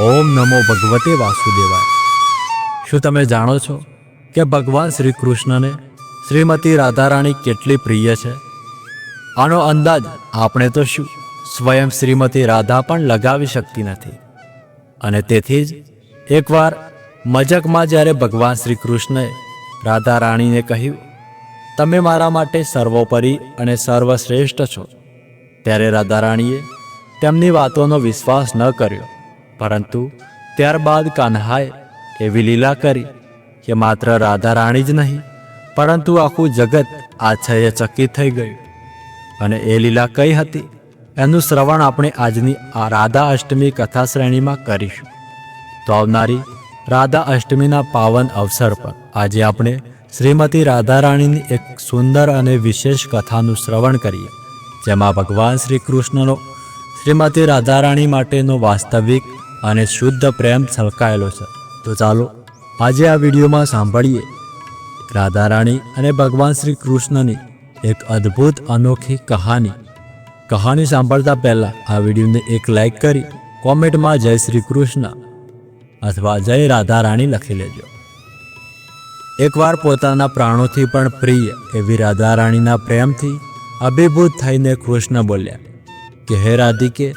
ઓમ નમો ભગવતે વાસુદેવાય. શું તમે જાણો છો કે ભગવાન શ્રી કૃષ્ણને શ્રીમતી રાધારાણી કેટલી પ્રિય છે? આનો અંદાજ આપણે તો શું સ્વયં શ્રીમતી રાધા પણ લગાવી શકતી નથી. અને તેથી જ એકવાર મજકમાં જ્યારે ભગવાન શ્રી કૃષ્ણએ રાધારાણીને કહ્યું, તમે મારા માટે સર્વોપરી અને સર્વશ્રેષ્ઠ છો. ત્યારે રાધારાણીએ તેમની વાતોનો વિશ્વાસ ન કર્યો. પરંતુ ત્યારબાદ કાન્હાએ એવી લીલા કરી કે માત્ર રાધા રાણી જ નહીં, પરંતુ આખું જગત આશ્ચર્યચકિત થઈ ગયું. અને એ લીલા કઈ હતી? એનું શ્રવણ આપણે આજની આ રાધા અષ્ટમી કથા શ્રેણીમાં કરીશું. તો આવનારી રાધા અષ્ટમીના પાવન અવસર પર આજે આપણે શ્રીમતી રાધા રાણીની એક સુંદર અને વિશેષ કથાનું શ્રવણ કરીએ, જેમાં ભગવાન શ્રી કૃષ્ણનો શ્રીમતી રાધા રાણી માટેનો વાસ્તવિક અને શુદ્ધ પ્રેમ છલકાયેલો છે. તો ચાલો, આજે આ વિડીયોમાં સાંભળીએ. રાધા રાણી અને ભગવાન શ્રી કૃષ્ણની એક અદ્ભુત અનોખી કહાની. કહાની સાંભળતા પહેલાં આ વિડીયોને એક લાઈક કરી કોમેન્ટમાં જય શ્રી કૃષ્ણ અથવા જય રાધા રાણી લખી લેજો. એકવાર પોતાના પ્રાણોથી પણ પ્રિય એવી રાધા રાણીના પ્રેમથી અભિભૂત થઈને કૃષ્ણ બોલ્યા, કે હે રાધિકે,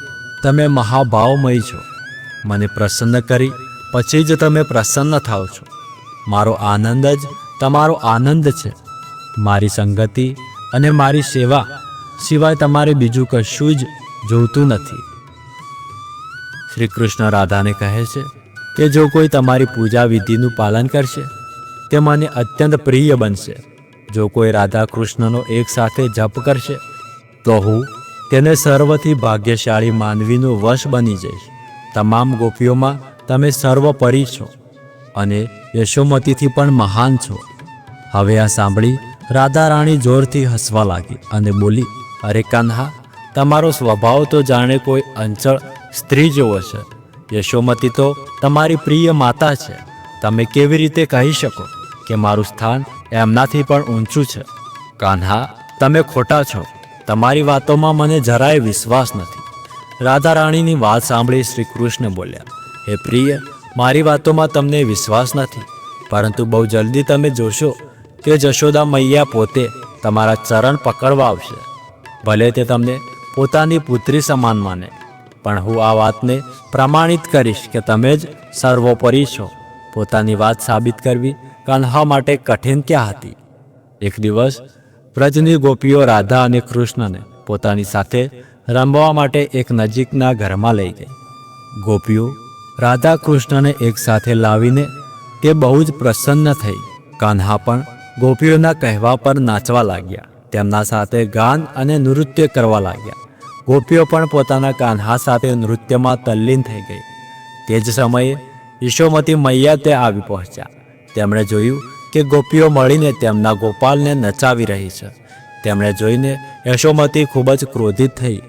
તમે મહાભાવમય છો. મને પ્રસન્ન કરી, પછી જ તમે પ્રસન્ન થાઓ છો. મારો આનંદ જ તમારો આનંદ છે. મારી સંગતિ અને મારી સેવા સિવાય તમારે બીજું કશું જ જોઈતું નથી. શ્રી કૃષ્ણ રાધાને કહે છે કે જો કોઈ તમારી પૂજા વિધિનું પાલન કરશે, તે મને અત્યંત પ્રિય બનશે. જો કોઈ રાધા કૃષ્ણનો એક સાથે જપ કરશે, તો હું તેને સર્વથી ભાગ્યશાળી માનવીનું વશ બની જઈશ. તમામ ગોપીઓમાં તમે સર્વપરી છો અને યશોમતીથી પણ મહાન છો. હવે આ સાંભળી રાધા રાણી જોરથી હસવા લાગી અને બોલી, અરે કાન્હા, તમારો સ્વભાવ તો જાણે કોઈ અંચળ સ્ત્રી જેવો છે. યશોમતી તો તમારી પ્રિય માતા છે. તમે કેવી રીતે કહી શકો કે મારું સ્થાન એમનાથી પણ ઊંચું છે? કાન્હા, તમે ખોટા છો. તમારી વાતોમાં મને જરાય વિશ્વાસ નથી. રાધા રાણીની વાત સાંભળી શ્રી કૃષ્ણ બોલ્યા, હે પ્રિય, મારી વાતોમાં તમને વિશ્વાસ નથી, પરંતુ બહુ જલ્દી તમે જોશો કે જશોદા મૈયા પોતે તમારા ચરણ પકડવા આવશે. ભલે તે તમને પોતાની પુત્રી સમાન માને, પણ હું આ વાતને પ્રમાણિત કરીશ કે તમે જ સર્વોપરી છો. પોતાની વાત સાબિત કરવી કાન્હા માટે કઠિન ક્યાં હતી? એક દિવસ વ્રજની ગોપીઓ રાધા અને કૃષ્ણને પોતાની સાથે રમવા માટે એક નજીકના ઘરમાં લઈ ગઈ. ગોપીઓ રાધા કૃષ્ણને એકસાથે લાવીને તે બહુ જ પ્રસન્ન થઈ. કાન્હા પણ ગોપીઓના કહેવા પર નાચવા લાગ્યા. તેમના સાથે ગાન અને નૃત્ય કરવા લાગ્યા. ગોપીઓ પણ પોતાના કાન્હા સાથે નૃત્યમાં તલ્લીન થઈ ગઈ. તે જ સમયે યશોમતી મૈયા તે આવી પહોંચ્યા. તેમણે જોયું કે ગોપીઓ મળીને તેમના ગોપાલને નચાવી રહી છે. તેમણે જોઈને યશોમતી ખૂબ જ ક્રોધિત થઈ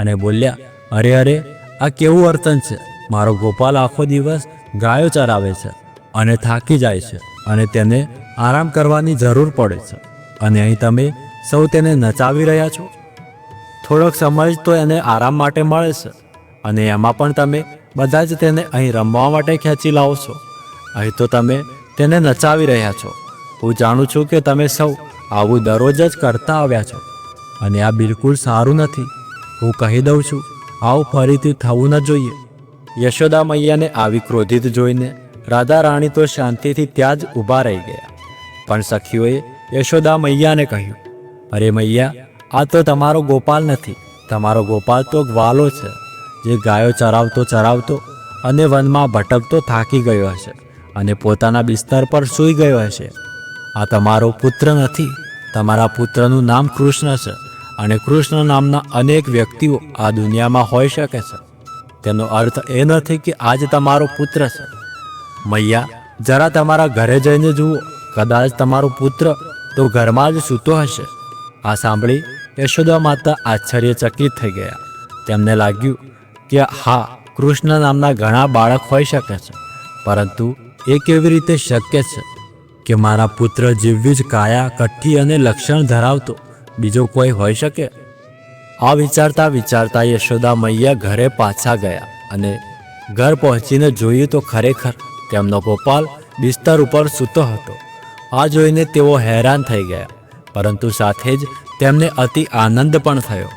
અને બોલ્યા, અરે અરે, આ કેવું વર્તન છે? મારો ગોપાલ આખો દિવસ ગાયો ચરાવે છે અને થાકી જાય છે અને તેને આરામ કરવાની જરૂર પડે છે. અને અહીં તમે સૌ તેને નચાવી રહ્યા છો? થોડોક સમય તો એને આરામ માટે મળે છે અને એમાં પણ તમે બધા જ તેને અહીં રમવા માટે ખેંચી લાવો છો. અહીં તો તમે તેને નચાવી રહ્યા છો. હું જાણું છું કે તમે સૌ આવું દરરોજ જ કરતા આવ્યા છો અને આ બિલકુલ સારું નથી. હું કહી દઉં છું, આવું ફરીથી થવું ન જોઈએ. યશોદા મૈયાને આવી ક્રોધિત જોઈને રાધા રાણી તો શાંતિથી ત્યાં જ ઊભા રહી ગયા. પણ સખીઓએ યશોદા મૈયાને કહ્યું, અરે મૈયા, આ તો તમારો ગોપાલ નથી. તમારો ગોપાલ તો ગ્વાલો છે. જે ગાયો ચરાવતો ચરાવતો અને વનમાં ભટકતો થાકી ગયો હશે અને પોતાના બિસ્તર પર સૂઈ ગયો હશે. આ તમારો પુત્ર નથી. તમારા પુત્રનું નામ કૃષ્ણ છે. અને કૃષ્ણ નામના અનેક વ્યક્તિઓ આ દુનિયામાં હોઈ શકે છે. તેનો અર્થ એ નથી કે આજ તમારો પુત્ર છે. મૈયા, જરા તમારા ઘરે જઈને જુઓ. કદાચ તમારો પુત્ર તો ઘરમાં જ સૂતો હશે. આ સાંભળી યશોદા માતા આશ્ચર્યચકિત થઈ ગયા. તેમને લાગ્યું કે હા, કૃષ્ણ નામના ઘણા બાળક હોઈ શકે છે. પરંતુ એ કેવી રીતે શક્ય છે કે મારા પુત્ર જેવી જ કાયા કઠ્ઠી અને લક્ષણ ધરાવતો? બીજો કોઈ હોઈ શકે? આ વિચારતા વિચારતા યશોદા મૈયા ઘરે પાછા ગયા અને ઘર પહોંચીને જોયું તો ખરેખર તેમનો ગોપાલ બિસ્તર ઉપર સૂતો હતો. આ જોઈને તેઓ હેરાન થઈ ગયા, પરંતુ સાથે જ તેમને અતિ આનંદ પણ થયો.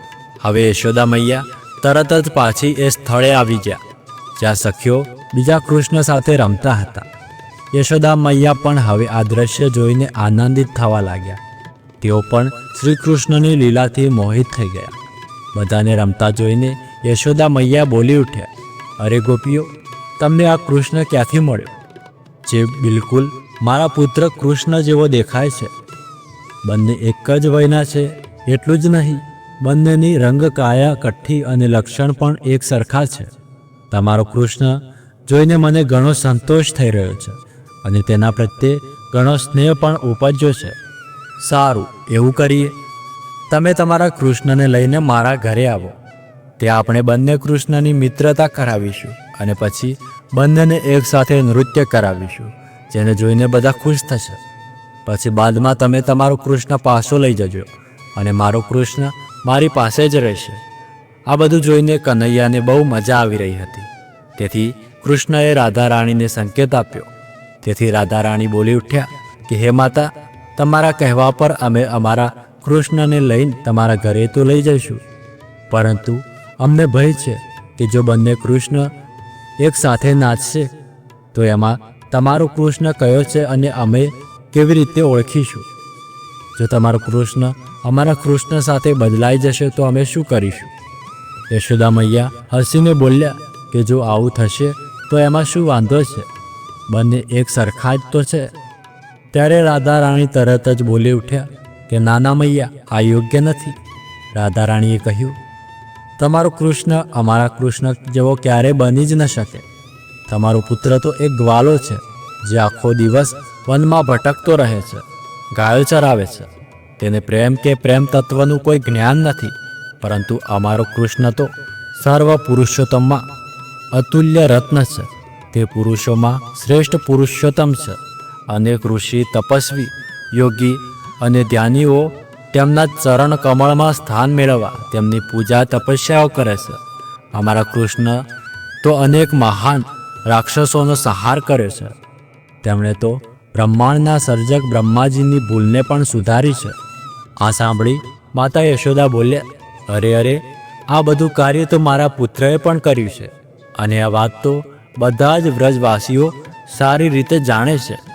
હવે યશોદા મૈયા તરત જ પાછી એ સ્થળે આવી ગયા, જ્યાં સખીઓ બીજા કૃષ્ણ સાથે રમતા હતા. યશોદા મૈયા પણ હવે આ દ્રશ્ય જોઈને આનંદિત થવા લાગ્યા. તેઓ પણ શ્રી કૃષ્ણની લીલાથી મોહિત થઈ ગયા. બધાને રમતા જોઈને યશોદા મૈયા બોલી ઉઠ્યા, અરે ગોપીઓ, તમને આ કૃષ્ણ ક્યાંથી મળ્યો? જે બિલકુલ મારા પુત્ર કૃષ્ણ જેવો દેખાય છે. બંને એક જ વયના છે, એટલું જ નહીં, બંનેની રંગ કાયા, કઠ્ઠી અને લક્ષણ પણ એક સરખા છે. તમારો કૃષ્ણ જોઈને મને ઘણો સંતોષ થઈ રહ્યો છે અને તેના પ્રત્યે ઘણો સ્નેહ પણ ઉપજ્યો છે. સારું, એવું કરીએ. તમે તમારા કૃષ્ણને લઈને મારા ઘરે આવો. ત્યાં આપણે બંને કૃષ્ણની મિત્રતા કરાવીશું અને પછી બંનેને એકસાથે નૃત્ય કરાવીશું, જેને જોઈને બધા ખુશ થશે. પછી બાદમાં તમે તમારો કૃષ્ણ પાછો લઈ જજો અને મારો કૃષ્ણ મારી પાસે જ રહેશે. આ બધું જોઈને કનૈયાને બહુ મજા આવી રહી હતી. તેથી કૃષ્ણએ રાધા રાણીને સંકેત આપ્યો. તેથી રાધા રાણી બોલી ઉઠ્યા કે, હે માતા તમારા કહેવા પર અમે અમારા કૃષ્ણને લઈને તમારા ઘરે તો લઈ જઈશું. પરંતુ અમને ભય છે કે જો બંને કૃષ્ણ એક સાથે નાચશે, તો એમાં તમારો કૃષ્ણ કયો છે અને અમે કેવી રીતે ઓળખીશું? જો તમારો કૃષ્ણ અમારા કૃષ્ણ સાથે બદલાઈ જશે, તો અમે શું કરીશું? યશોદા મૈયા હસીને બોલ્યા કે જો આવું થશે, તો એમાં શું વાંધો છે? બંને એક સરખા જ તો છે. ત્યારે રાધા રાણી તરત જ બોલી ઉઠ્યા કે, નાના મૈયા, આ યોગ્ય નથી. રાધા રાણીએ કહ્યું, તમારો કૃષ્ણ અમારા કૃષ્ણ જેવો ક્યારે બની જ ન શકે. તમારો પુત્ર તો એક ગ્વાલો છે, જે આખો દિવસ વનમાં ભટકતો રહે છે, ગાયો ચરાવે છે. તેને પ્રેમ કે પ્રેમ તત્વનું કોઈ જ્ઞાન નથી, પરંતુ અમારો કૃષ્ણ તો સર્વ પુરુષોત્તમમાં અતુલ્ય રત્ન છે. તે પુરુષોમાં શ્રેષ્ઠ પુરુષોત્તમ છે. અનેક ઋષિ તપસ્વી, યોગી અને ધ્યાનીઓ તેમના ચરણ કમળમાં સ્થાન મેળવવા તેમની પૂજા તપસ્યાઓ કરે છે. અમારા કૃષ્ણ તો અનેક મહાન રાક્ષસોનો સંહાર કર્યો છે. તેમણે તો બ્રહ્માંડના સર્જક બ્રહ્માજીની ભૂલને પણ સુધારી છે. આ સાંભળી માતા યશોદા બોલ્યા, અરે અરે, આ બધું કાર્ય તો મારા પુત્રએ પણ કર્યું છે. અને આ વાત તો બધા જ વ્રજવાસીઓ સારી રીતે જાણે છે.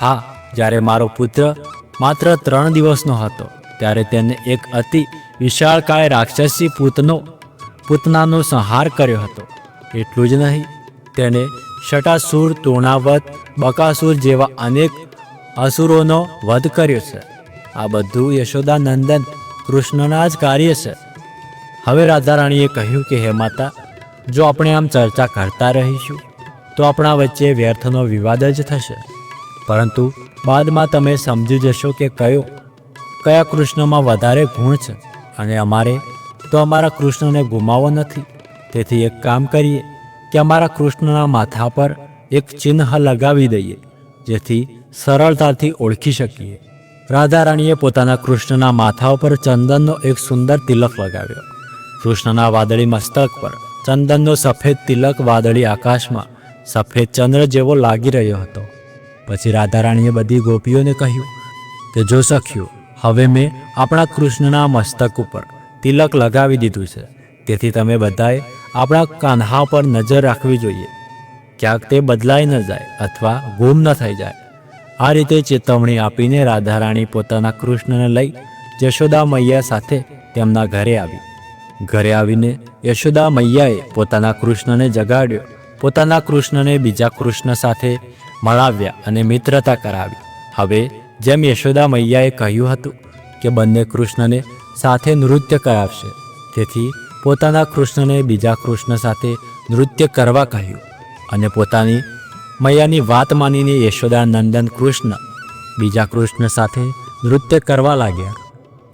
હા, જ્યારે મારો પુત્ર માત્ર ત્રણ દિવસનો હતો, ત્યારે તેને એક અતિ વિશાળકાય રાક્ષસી પૂતનો, પૂતનાનો સંહાર કર્યો હતો. એટલું જ નહીં, તેણે શટાસુર તૃણાવત, બકાસુર જેવા અનેક અસુરોનો વધ કર્યો છે. આ બધું યશોદા નંદન કૃષ્ણના જ કાર્ય છે. હવે રાધા રાણીએ કહ્યું કે, હે માતા, જો આપણે આમ ચર્ચા કરતા રહીશું, તો આપણા વચ્ચે વ્યર્થનો વિવાદ જ થશે. પરંતુ બાદમાં તમે સમજી જશો કે કયો, કયા કૃષ્ણમાં વધારે ગુણ છે અને અમારે તો અમારા કૃષ્ણને ગુમાવો નથી. તેથી એક કામ કરીએ કે અમારા કૃષ્ણના માથા પર એક ચિહ્ન લગાવી દઈએ, જેથી સરળતાથી ઓળખી શકીએ. રાધા રાણીએ પોતાના કૃષ્ણના માથા ઉપર ચંદનનો એક સુંદર તિલક લગાવ્યો. કૃષ્ણના વાદળી મસ્તક પર ચંદનનો સફેદ તિલક વાદળી આકાશમાં સફેદ ચંદ્ર જેવો લાગી રહ્યો હતો. પછી રાધા રાણીએ બધી ગોપીઓને કહ્યું કે જો સખ્યું હવે મેં આપણા કૃષ્ણના મસ્તક ઉપર તિલક લગાવી દીધું છે. તેથી તમે બધાએ આપણા કાન્હા પર નજર રાખવી જોઈએ. ક્યાંક તે બદલાઈ ન જાય અથવા ગુમ ન થઈ જાય. આ રીતે ચેતવણી આપીને રાધારાણી પોતાના કૃષ્ણને લઈ યશોદા મૈયા સાથે તેમના ઘરે આવી. ઘરે આવીને યશોદા મૈયાએ પોતાના કૃષ્ણને જગાડ્યો. પોતાના કૃષ્ણને બીજા કૃષ્ણ સાથે મળાવ્યા અને મિત્રતા કરાવી. હવે જેમ યશોદા મૈયાએ કહ્યું હતું કે બંને કૃષ્ણને સાથે નૃત્ય કરાવશે, તેથી પોતાના કૃષ્ણને બીજા કૃષ્ણ સાથે નૃત્ય કરવા કહ્યું અને પોતાની મૈયાની વાત માનીને યશોદા નંદન કૃષ્ણ બીજા કૃષ્ણ સાથે નૃત્ય કરવા લાગ્યા.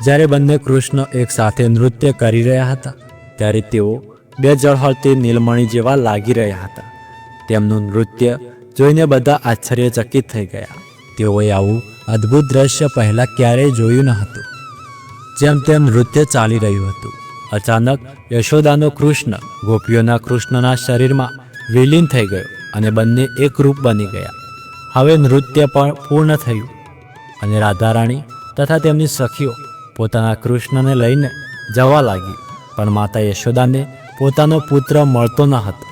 જ્યારે બંને કૃષ્ણ એક સાથે નૃત્ય કરી રહ્યા હતા, ત્યારે તેઓ બે જળહળતી નીલમણી જેવા લાગી રહ્યા હતા. તેમનું નૃત્ય જોઈને બધા આશ્ચર્યચકિત થઈ ગયા. તેઓએ આવું અદ્ભુત દ્રશ્ય પહેલાં ક્યારેય જોયું ન હતું. જેમ તેમ નૃત્ય ચાલી રહ્યું હતું. અચાનક યશોદાનો કૃષ્ણ ગોપીઓના કૃષ્ણના શરીરમાં વિલીન થઈ ગયો અને બંને એકરૂપ બની ગયા. હવે નૃત્ય પણ પૂર્ણ થયું અને રાધારાણી તથા તેમની સખીઓ પોતાના કૃષ્ણને લઈને જવા લાગી. પણ માતા યશોદાને પોતાનો પુત્ર મળતો ન હતો.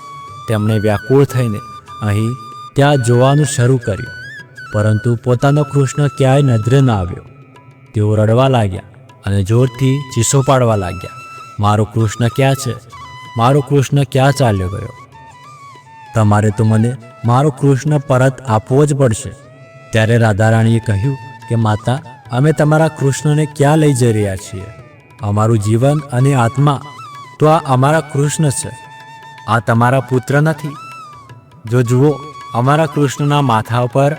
તેમણે વ્યાકુળ થઈને અહીં ત્યાં જોવાનું શરૂ કર્યું. પરંતુ પોતાનો કૃષ્ણ ક્યાંય નજરે ન આવ્યો. તેઓ રડવા લાગ્યા અને જોરથી ચીસો પાડવા લાગ્યા. મારો કૃષ્ણ ક્યાં છે? મારો કૃષ્ણ ક્યાં ચાલ્યો ગયો? તમારે તો મને મારો કૃષ્ણ પરત આપવો જ પડશે. ત્યારે રાધારાણીએ કહ્યું કે, માતા, અમે તમારા કૃષ્ણને ક્યાં લઈ જઈ રહ્યા છીએ? અમારું જીવન અને આત્મા તો આ અમારા કૃષ્ણ છે. આ તમારા પુત્ર નથી. જો જુઓ અમારા કૃષ્ણના માથા પર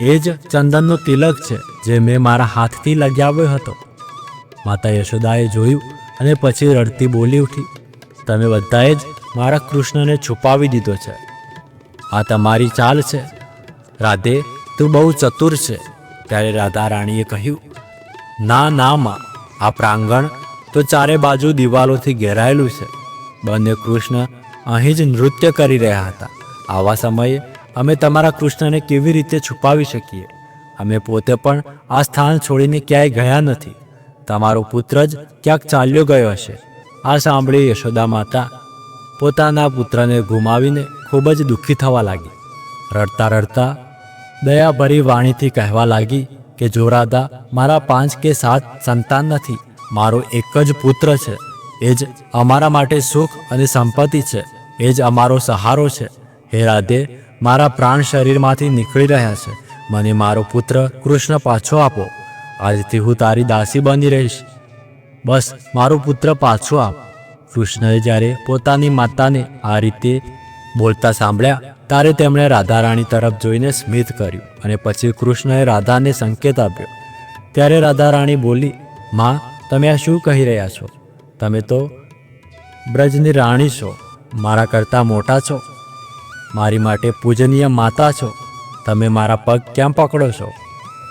એ જ ચંદનનો તિલક છે, જે મેં મારા હાથથી લગાવ્યો હતો. માતા યશોદાએ જોયું અને પછી રડતી બોલી ઉઠી, તમે બધાએ જ મારા કૃષ્ણને છુપાવી દીધો છે. આ તમારી ચાલ છે. રાધે, તું બહુ ચતુર છે. ત્યારે રાધા રાણીએ કહ્યું, ના ના, માં. આ પ્રાંગણ તો ચારે બાજુ દિવાલોથી ઘેરાયેલું છે. બંને કૃષ્ણ અહીં જ નૃત્ય કરી રહ્યા હતા. આવા સમયે અમે તમારા કૃષ્ણને કેવી રીતે છુપાવી શકીએ? અમે પોતે પણ આ સ્થાન છોડીને ક્યાંય ગયા નથી. તમારો પુત્ર જ ક્યાંક ચાલ્યો ગયો હશે. આ સાંભળી યશોદા માતા પોતાના પુત્રને ગુમાવીને ખૂબ જ દુઃખી થવા લાગી. રડતા રડતા દયાભરી વાણીથી કહેવા લાગી કે જો રાધા મારા પાંચ કે સાત સંતાન નથી. મારો એક જ પુત્ર છે. એ જ અમારા માટે સુખ અને સંપત્તિ છે. એ જ અમારો સહારો છે. હે રાધે મારા પ્રાણ શરીરમાંથી નીકળી રહ્યા છે. મને મારો પુત્ર કૃષ્ણ પાછો આપો. આજથી હું તારી દાસી બની રહીશ. બસ, મારો પુત્ર પાછો આપ. કૃષ્ણએ જ્યારે પોતાની માતાને આ રીતે બોલતા સાંભળ્યા, ત્યારે તેમણે રાધારાણી તરફ જોઈને સ્મિત કર્યું અને પછી કૃષ્ણએ રાધાને સંકેત આપ્યો. ત્યારે રાધારાણી બોલી, માં, તમે આ શું કહી રહ્યા છો? તમે તો બ્રજની રાણી છો. મારા કરતાં મોટા છો. મારી માટે પૂજનીય માતા છો. તમે મારા પગ ક્યાં પકડો છો?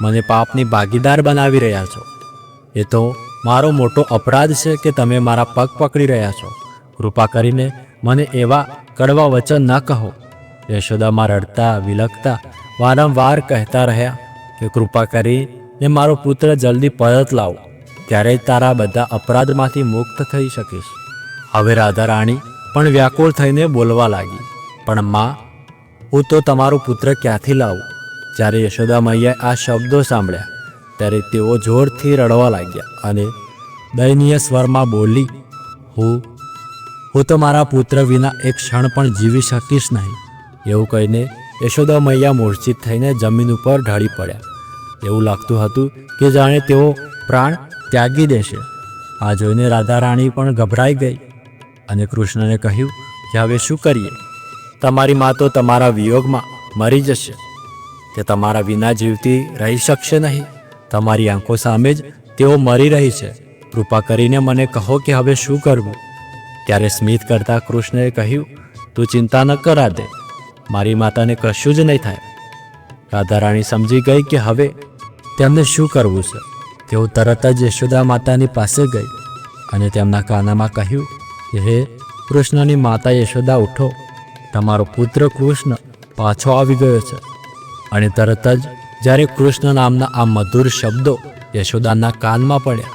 મને પાપની ભાગીદાર બનાવી રહ્યા છો. એ તો મારો મોટો અપરાધ છે કે તમે મારા પગ પકડી રહ્યા છો. કૃપા કરીને મને એવા કડવા વચન ન કહો. યશોદામાં રડતા વિલખતા વારંવાર કહેતા રહ્યા કે કૃપા કરીને મારો પુત્ર જલ્દી પરત લાવો. ત્યારે જ તારા બધા અપરાધમાંથી મુક્ત થઈ શકીશ. હવે રાધા રાણી પણ વ્યાકુળ થઈને બોલવા લાગી. પણ માં, હું તો તમારો પુત્ર ક્યાંથી લાવું? જ્યારે યશોદા મૈયાએ આ શબ્દો સાંભળ્યા, ત્યારે તેઓ જોરથી રડવા લાગ્યા અને દયનીય સ્વરમાં બોલી, હું હું તો મારા પુત્ર વિના એક ક્ષણ પણ જીવી શકીશ નહીં. એવું કહીને યશોદા મૈયા મૂર્છિત થઈને જમીન ઉપર ઢળી પડ્યા. એવું લાગતું હતું કે જાણે તેઓ પ્રાણ ત્યાગી દેશે. આ જોઈને રાધા રાણી પણ ગભરાઈ ગઈ અને કૃષ્ણને કહ્યું કે હવે શું કરીએ? તમારી મા તો તમારા વિયોગમાં મરી જશે. તે તમારા વિના જીવતી રહી શકશે નહીં. તમારી આંખો સામે જ તેઓ મરી રહી છે. કૃપા કરીને મને કહો કે હવે શું કરવું? ત્યારે સ્મિત કરતા કૃષ્ણએ કહ્યું, તું ચિંતા ન કરા દે મારી માતાને કશું જ નહીં થાય. રાધારાણી સમજી ગઈ કે હવે તેમને શું કરવું છે. તેઓ તરત જ યશોદા માતાની પાસે ગઈ અને તેમના કાનામાં કહ્યું કે હે, કૃષ્ણની માતા યશોદા, ઉઠો. તમારો પુત્ર કૃષ્ણ પાછો આવી ગયો છે. અને તરત જ જ્યારે કૃષ્ણ નામના આ મધુર શબ્દો યશોદાના કાનમાં પડ્યા,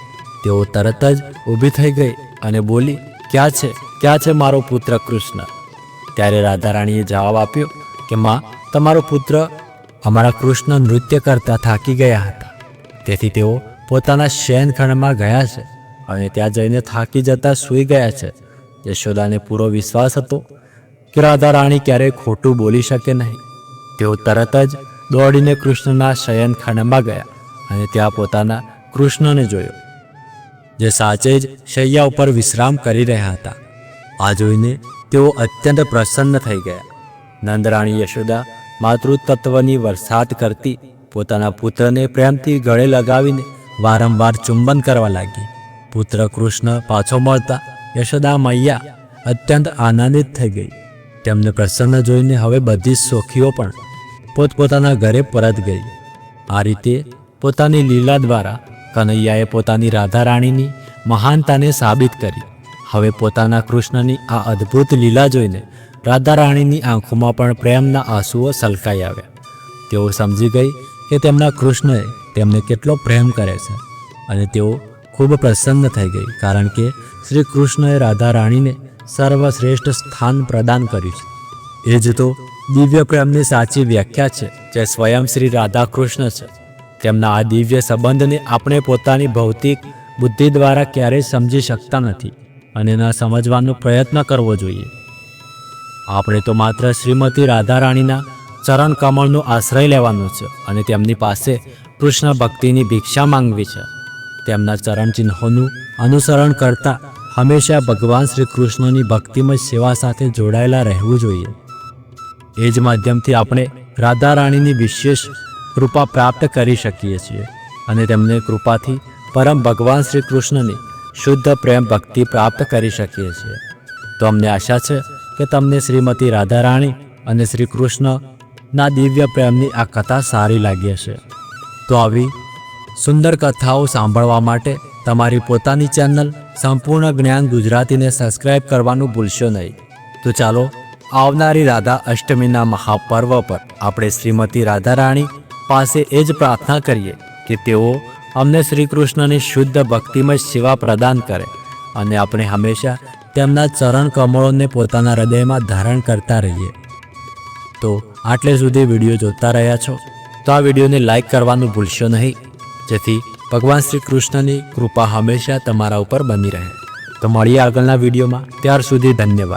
તેઓ તરત જ ઊભી થઈ ગઈ અને બોલી, ક્યાં છે? ક્યાં છે મારો પુત્ર કૃષ્ણ? ત્યારે રાધારાણીએ જવાબ આપ્યો કે, માં, તમારો પુત્ર અમારા કૃષ્ણ નૃત્ય કરતા થાકી ગયા હતા. તેથી તેઓ પોતાના શયનખંડમાં ગયા છે અને ત્યાં જઈને થાકી જતા સૂઈ ગયા છે. યશોદાને પૂરો વિશ્વાસ હતો કે રાધા રાણી ક્યારેય ખોટું બોલી શકે નહીં. તેઓ તરત જ દોડીને કૃષ્ણના શયનખંડમાં ગયા અને ત્યાં પોતાના કૃષ્ણને જોયો, જે સાચે જ શૈયા ઉપર વિશ્રામ કરી રહ્યા હતા. આ જોઈને તેઓ અત્યંત પ્રસન્ન થઈ ગયા. નંદરાણી યશોદા માતૃતત્વની વરસાદ કરતી પોતાના પુત્રને પ્રેમથી ગળે લગાવીને વારંવાર ચુંબન કરવા લાગી. પુત્ર કૃષ્ણ પાછો મળતા યશોદા મૈયા અત્યંત આનંદિત થઈ ગઈ. તેમને પ્રસન્ન જોઈને હવે બધી સોખીઓ પણ પોતપોતાના ઘરે પરત ગઈ. આ રીતે પોતાની લીલા દ્વારા કનૈયાએ પોતાની રાધા રાણીની મહાનતાને સાબિત કરી. હવે પોતાના કૃષ્ણની આ અદ્ભુત લીલા જોઈને રાધા રાણીની આંખોમાં પણ પ્રેમના આંસુઓ સલકાઈ આવ્યા. તેઓ સમજી ગઈ કે તેમના કૃષ્ણએ તેમને કેટલો પ્રેમ કરે છે અને તેઓ ખૂબ પ્રસન્ન થઈ ગઈ કારણ કે શ્રી કૃષ્ણએ રાધા રાણીને સર્વશ્રેષ્ઠ સ્થાન પ્રદાન કર્યું છે. એ જ તો દિવ્ય પ્રેમની સાચી વ્યાખ્યા છે જે સ્વયં શ્રી રાધા કૃષ્ણ છે. તેમના આ દિવ્ય સંબંધને આપણે પોતાની ભૌતિક બુદ્ધિ દ્વારા ક્યારેય સમજી શકતા નથી અને ન સમજવાનો પ્રયત્ન કરવો જોઈએ. આપણે તો માત્ર શ્રીમતી રાધા રાણીના ચરણ કમળનો આશ્રય લેવાનો છે અને તેમની પાસે કૃષ્ણ ભક્તિની ભિક્ષા માંગવી છે. તેમના ચરણ ચિહ્નોનું અનુસરણ કરતા હંમેશા ભગવાન શ્રી કૃષ્ણની ભક્તિમય સેવા સાથે જોડાયેલા રહેવું જોઈએ. એ જ માધ્યમથી આપણે રાધા રાણીની વિશેષ કૃપા પ્રાપ્ત કરી શકીએ છીએ અને તેમને કૃપાથી પરમ ભગવાન શ્રી કૃષ્ણની શુદ્ધ પ્રેમ ભક્તિ પ્રાપ્ત કરી શકીએ છીએ. તો અમને આશા છે કે તમને શ્રીમતી રાધા રાણી અને શ્રી કૃષ્ણના દિવ્ય પ્રેમની આ કથા સારી લાગી હશે. તો આવી સુંદર કથાઓ સાંભળવા માટે તમારી પોતાની ચેનલ સંપૂર્ણ જ્ઞાન ગુજરાતીને સબસ્ક્રાઇબ કરવાનું ભૂલશો નહીં. તો ચાલો, આવનારી રાધા અષ્ટમીના મહાપર્વ પર આપણે શ્રીમતી રાધારાણી પાસે એ જ પ્રાર્થના કરીએ કે તેઓ અમને શ્રી કૃષ્ણની શુદ્ધ ભક્તિમય સેવા પ્રદાન કરે અને આપણે હંમેશા તેમના ચરણ કમળોને પોતાના હૃદયમાં ધારણ કરતા રહીએ. તો આટલે સુધી વીડિયો જોતા રહ્યા છો. તો આ વિડીયોને લાઈક કરવાનું ભૂલશો નહીં. જેથી ભગવાન શ્રી કૃષ્ણની કૃપા હંમેશા તમારા ઉપર બની રહે. તો મળીએ આગળના વિડીયોમાં ત્યાર સુધી ધન્યવાદ.